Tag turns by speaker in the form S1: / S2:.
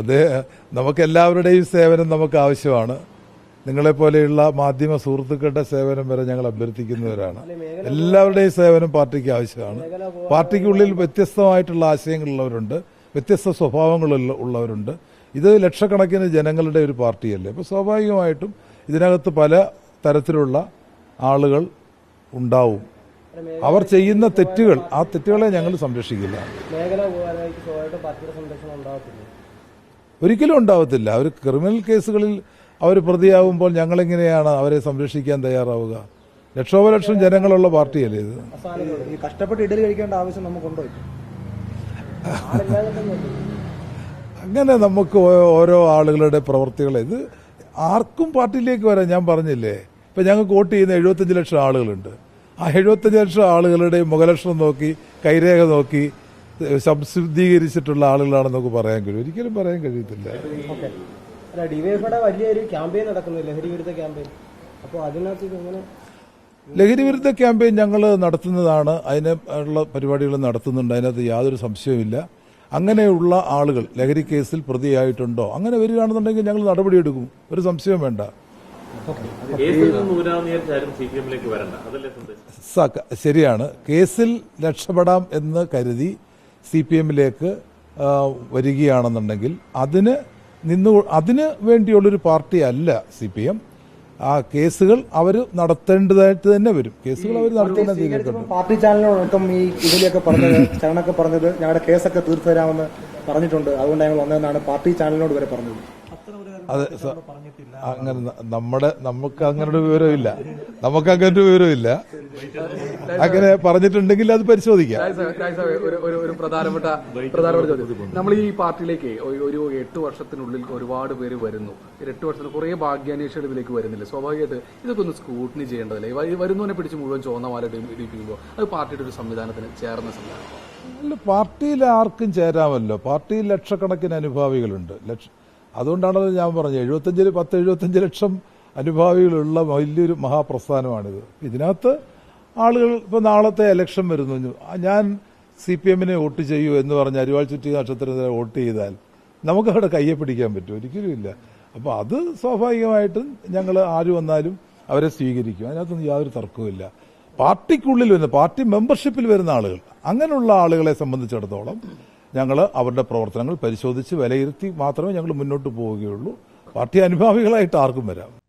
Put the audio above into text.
S1: അത് നമുക്കെല്ലാവരുടെയും സേവനം നമുക്ക് ആവശ്യമാണ് നിങ്ങളെപ്പോലെയുള്ള മാധ്യമ സുഹൃത്തുക്കളുടെ സേവനം വരെ ഞങ്ങൾ അഭ്യർത്ഥിക്കുന്നവരാണ്. എല്ലാവരുടെയും സേവനം പാർട്ടിക്ക് ആവശ്യമാണ്. പാർട്ടിക്കുള്ളിൽ വ്യത്യസ്തമായിട്ടുള്ള ആശയങ്ങളുള്ളവരുണ്ട് വ്യത്യസ്ത സ്വഭാവങ്ങളുള്ള ഉള്ളവരുണ്ട്. ഇത് ലക്ഷക്കണക്കിന് ജനങ്ങളുടെ ഒരു പാർട്ടിയല്ലേ. അപ്പോൾ സ്വാഭാവികമായിട്ടും ഇതിനകത്ത് പല തരത്തിലുള്ള ആളുകൾ ഉണ്ടാവും. അവർ ചെയ്യുന്ന തെറ്റുകൾ ആ തെറ്റുകളെ ഞങ്ങൾ സംരക്ഷിക്കില്ല. ഒരിക്കലും ഉണ്ടാവത്തില്ല. അവർ ക്രിമിനൽ കേസുകളിൽ അവർ പ്രതിയാവുമ്പോൾ ഞങ്ങളെങ്ങനെയാണ് അവരെ സംരക്ഷിക്കാൻ തയ്യാറാവുക? ലക്ഷോപലക്ഷം ജനങ്ങളുള്ള പാർട്ടിയല്ലേ ഇത്?
S2: കഷ്ടപ്പെട്ട് ഇഡലി കഴിക്കേണ്ട ആവശ്യം നമുക്കുണ്ടോ.
S1: അങ്ങനെ നമുക്ക് ഓരോ ആളുകളുടെ പ്രവർത്തികൾ ഇത് ആർക്കും പാർട്ടിയിലേക്ക് വരാൻ ഞാൻ പറഞ്ഞില്ലേ? ഇപ്പൊ ഞങ്ങൾക്ക് വോട്ട് ചെയ്യുന്ന എഴുപത്തഞ്ച് ലക്ഷം ആളുകളുണ്ട്. ആ എഴുപത്തഞ്ച് ലക്ഷം ആളുകളുടെ മുഖലക്ഷണം നോക്കി കൈരേഖ നോക്കി സംശുദ്ധീകരിച്ചിട്ടുള്ള ആളുകളാണെന്ന് നമുക്ക് പറയാൻ കഴിയും. ഒരിക്കലും പറയാൻ കഴിയത്തില്ല.
S3: വലിയൊരു ക്യാമ്പയിൻ നടക്കുന്നു ലഹരി വിരുദ്ധ ക്യാമ്പയിൻ. അപ്പോൾ അതിനകത്ത് ഇത് എങ്ങനെ
S1: ലഹരി വിരുദ്ധ ക്യാമ്പയിൻ ഞങ്ങൾ നടത്തുന്നതാണ്. അതിന് ഉള്ള പരിപാടികൾ നടത്തുന്നുണ്ട്. അതിനകത്ത് യാതൊരു സംശയവുമില്ല. അങ്ങനെയുള്ള ആളുകൾ ലഹരി കേസിൽ പ്രതിയായിട്ടുണ്ടോ? അങ്ങനെ വരികയാണെന്നുണ്ടെങ്കിൽ ഞങ്ങൾ നടപടിയെടുക്കും. ഒരു സംശയവും വേണ്ട. ശരിയാണ്. കേസിൽ രക്ഷപ്പെടാം എന്ന് കരുതി സി പി എമ്മിലേക്ക് വരികയാണെന്നുണ്ടെങ്കിൽ അതിന് നിന്ന് അതിന് വേണ്ടിയുള്ളൊരു പാർട്ടി അല്ല സി പി എം ആ കേസുകൾ അവർ നടത്തേണ്ടതായിട്ട് തന്നെ വരും. കേസുകൾ അവർ നടത്തേണ്ടത്
S2: പാർട്ടി ചാനലിനോടൊപ്പം ഈ ഇതിലൊക്കെ പറഞ്ഞത് ചരണൊക്കെ പറഞ്ഞത് ഞങ്ങളുടെ കേസൊക്കെ തീർത്തു തരാമെന്ന് പറഞ്ഞിട്ടുണ്ട്. അതുകൊണ്ട് ഞങ്ങൾ വന്നതെന്നാണ് പാർട്ടി ചാനലിനോട് വരെ പറഞ്ഞത്.
S1: അത് അങ്ങനെ നമ്മുടെ നമുക്ക് അങ്ങനെ ഒരു വിവരമില്ല. നമുക്ക് അങ്ങനെ ഒരു വിവരമില്ല. അങ്ങനെ പറഞ്ഞിട്ടുണ്ടെങ്കിൽ അത് പരിശോധിക്കാം.
S4: ഒരു പ്രധാനപ്പെട്ട പ്രധാനപ്പെട്ട ചോദ്യം. നമ്മൾ ഈ പാർട്ടിയിലേക്ക് ഒരു- എട്ട് വർഷത്തിനുള്ളിൽ ഒരുപാട് പേര് വരുന്നു. എട്ട് വർഷത്തിൽ കുറെ ഭാഗ്യാന്വേഷികൾ ഇതിലേക്ക് വരുന്നില്ല? സ്വാഭാവികമായിട്ട് ഇതൊക്കെ ഒന്ന് സ്ക്രൂട്ടിനി ചെയ്യേണ്ടതല്ലേ? വരുന്നവനെ പിടിച്ച് മുഴുവൻ ചോന്ന മാല ഇടിപ്പിക്കുമ്പോൾ അത് പാർട്ടിയുടെ ഒരു സംവിധാനത്തിന് ചേർന്ന സംവിധാനം.
S1: അല്ല പാർട്ടിയിൽ ആർക്കും ചേരാമല്ലോ. പാർട്ടിയിൽ ലക്ഷക്കണക്കിന് അനുഭാവികളുണ്ട്. ലക്ഷ അതുകൊണ്ടാണല്ലോ ഞാൻ പറഞ്ഞത്. എഴുപത്തഞ്ച് പത്ത് എഴുപത്തഞ്ച് ലക്ഷം അനുഭാവികളുള്ള വലിയൊരു മഹാപ്രസ്ഥാനമാണിത്. ഇതിനകത്ത് ആളുകൾ ഇപ്പോൾ നാളത്തെ ഇലക്ഷൻ വരുന്നു. ഞാൻ സി പി എമ്മിനെ വോട്ട് ചെയ്യൂ എന്ന് പറഞ്ഞ് അരിവാൾ ചുറ്റി നക്ഷത്രത്തിനെ വോട്ട് ചെയ്താൽ നമുക്ക് അവിടെ കയ്യെ പിടിക്കാൻ പറ്റും. ഒരിക്കലും ഇല്ല. അപ്പോൾ അത് സ്വാഭാവികമായിട്ടും ഞങ്ങൾ ആര് വന്നാലും അവരെ സ്വീകരിക്കും. അതിനകത്തൊന്നും യാതൊരു തർക്കവുമില്ല പാർട്ടിക്കുള്ളിൽ വരുന്ന പാർട്ടി മെമ്പർഷിപ്പിൽ വരുന്ന ആളുകൾ അങ്ങനെയുള്ള ആളുകളെ സംബന്ധിച്ചിടത്തോളം ഞങ്ങൾ അവരുടെ പ്രവർത്തനങ്ങൾ പരിശോധിച്ച് വിലയിരുത്തി മാത്രമേ ഞങ്ങൾ മുന്നോട്ട് പോവുകയുള്ളൂ. പാർട്ടി അനുഭാവികളായിട്ട് ആർക്കും വരാം.